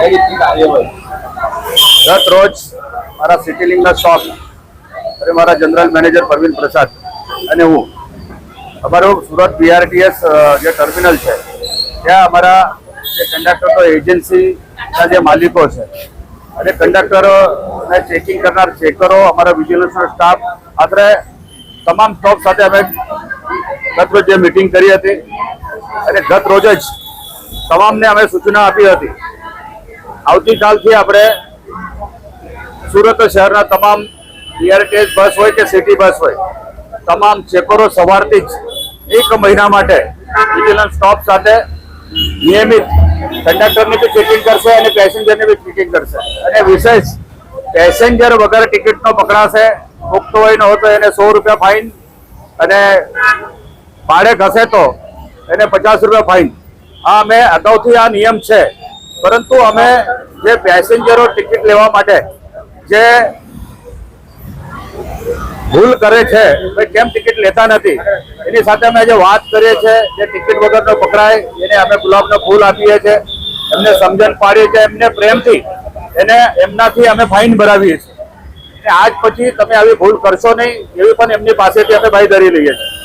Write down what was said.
કઈ રીતની કાર્યવાહી ગત રોજ મારા સિટીલિંગના સ્ટોક અને મારા જનરલ મેનેજર પરવીન પ્રસાદ અને હું, અમારું સુરત બીઆરટીએસ જે ટર્મિનલ છે, ત્યાં અમારા જે કંડક્ટર એજન્સીના જે માલિકો છે, અને કંડક્ટરોને ચેકિંગ કરનાર ચેકરો અમારા વિજિલન્સનો સ્ટાફ આખરે તમામ સ્ટોફ સાથે અમે ગત જે મિટિંગ કરી હતી, અને ગત રોજ જ તમામને અમે સૂચના આપી હતી આવતીકાલથી આપણે સુરત શહેરના તમામ બીઆરટીએસ બસ હોય કે સિટી બસ હોય, તમામ ચેકરો સવારથી જ એક મહિના માટે વિજિલન્સ સ્ટોપ સાથે નિયમિત કંડક્ટરની બી ચેકિંગ કરશે અને પેસેન્જરની બી ચેકિંગ કરશે. અને વિશેષ પેસેન્જર વગર ટિકિટનો પકડાશે, મુક્ત હોય ન હોય તો એને સો રૂપિયા ફાઇન અને ભાડે ઘસે તો એને પચાસ રૂપિયા ફાઇન આ અમે અગાઉથી આ નિયમ છે, પરંતુ અમે જે પેસેન્જરો ટિકિટ લેવા માટે જે ભૂલ કરે છે ભાઈ કેમ ટિકિટ લેતા નથી? એની સાથે અમે જે વાત કરીએ છીએ, જે ટિકિટ વગરનો પકડાય, એને અમે ગુલાબનો ફૂલ આપીએ છીએ, એમને સમજણ પાડીએ છીએ, એમને પ્રેમથી, એને એમનાથી અમે ફાઇન ભરાવીએ છીએ. અને આજ પછી તમે આવી ભૂલ કરશો નહીં, એવી પણ એમની પાસેથી અમે બાંયધરી લઈએ છીએ.